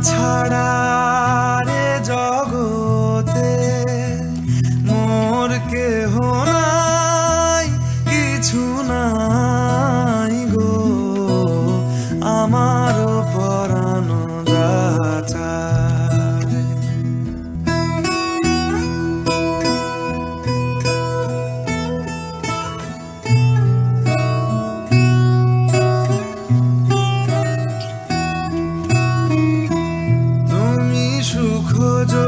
It's hard. 喝着。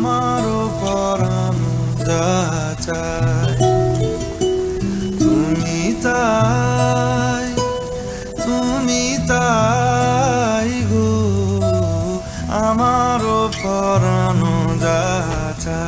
আমারও পরম যা তুমি তাই তুমি তাই গো আমারও পরম যাচা